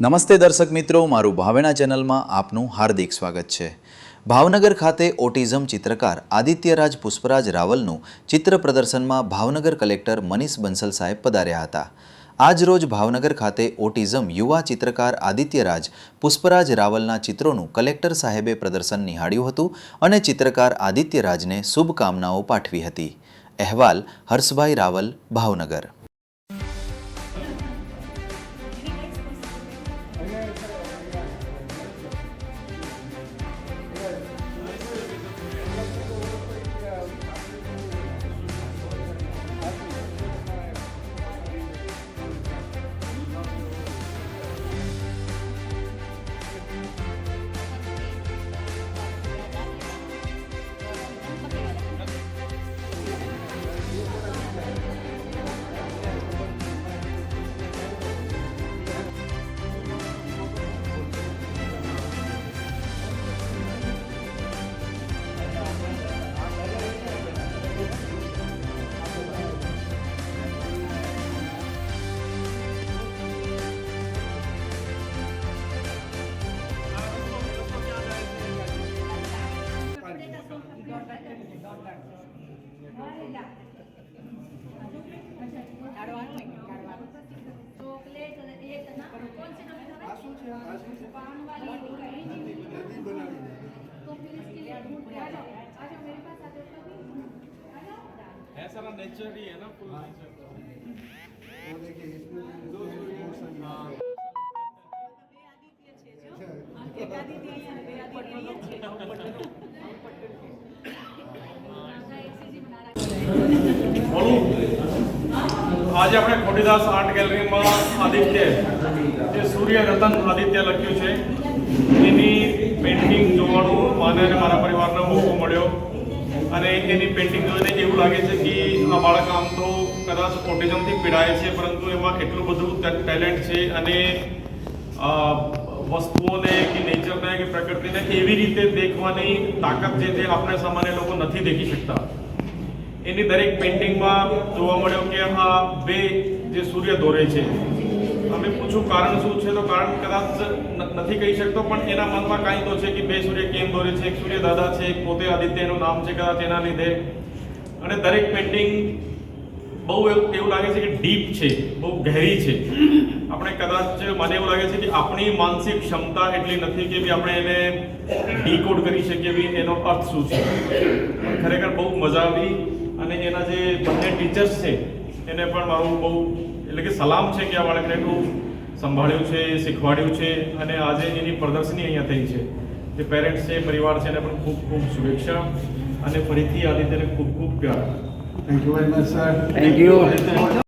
નમસ્તે દર્શક મિત્રો, મારું ભાવેના ચેનલમાં આપનું હાર્દિક સ્વાગત છે. ભાવનગર ખાતે ઓટિઝમ ચિત્રકાર આદિત્યરાજ પુષ્પરાજ રાવલનું ચિત્ર પ્રદર્શનમાં ભાવનગર કલેક્ટર મનીષ બંસલ સાહેબ પધાર્યા હતા. આજ રોજ ભાવનગર ખાતે ઓટિઝમ યુવા ચિત્રકાર આદિત્યરાજ પુષ્પરાજ રાવલના ચિત્રોનું કલેક્ટર સાહેબે પ્રદર્શન નિહાળ્યું હતું અને ચિત્રકાર આદિત્યરાજને શુભકામનાઓ પાઠવી હતી. અહેવાલ હર્ષભાઈ રાવલ, ભાવનગર. नमकीन पान वाली तो फिर इसके लिए ढूंढ के आ जाओ आ जाओ मेरे पास आ जाओ कभी आ जाओ है આજે આપણે ખોડીદાસ આર્ટ ગેલેરીમાં આદિત્ય, જે સૂર્ય રતન આદિત્ય લખ્યું છે. એની પેઇન્ટિંગ જોવાનું મને અને મારા પરિવારનો મોકો મળ્યો. અને એની પેઇન્ટિંગ જોઈને એવું લાગે છે કે આ બાળક આમ તો કદાચ ઓટિઝમથી પીડાય છે, પરંતુ એમાં એટલું બધું ટેલેન્ટ છે અને વસ્તુઓને કે નેચરને કે પ્રકૃતિને એવી રીતે દેખવાની તાકાત જે છે આપણે સામાન્ય લોકો નથી દેખી શકતા. એની દરેક પેઇન્ટિંગમાં જોવા મળ્યો કે આ બે જે સૂર્ય દોરે છે. અમે પૂછું કારણ શું છે તો કારણ કદાચ નથી કહી શકતો, પણ એના મનમાં કાંઈ તો છે કે બે સૂર્ય કેમ દોરે છે? એક સૂર્ય દાદા છે, એક પોતે આદિત્ય એનું નામ છે કદાચ એના લીધે. અને દરેક પેઇન્ટિંગ બહુ એવું લાગે છે કે ડીપ છે, બહુ ગહેરી છે. આપણે કદાચ મને એવું લાગે છે કે આપણી માનસિક ક્ષમતા એટલી નથી કે બી આપણે એને ડીકોડ કરી શકીએ એનો અર્થ શું છે. ખરેખર બહુ મજા આવી. અને એના જે બંને ટીચર્સ છે એને પણ મારું બહુ એટલે કે સલામ છે કે આ બાળકને એટલું સંભાળ્યું છે શીખવાડ્યું છે અને આજે એની પ્રદર્શની અહીંયા થઈ છે. જે પેરેન્ટ્સ છે પરિવાર છે એને પણ ખૂબ ખૂબ શુભેચ્છા અને ફરીથી આદિત્યને ખૂબ ખૂબ પ્યાર. Thank you very much sir thank you.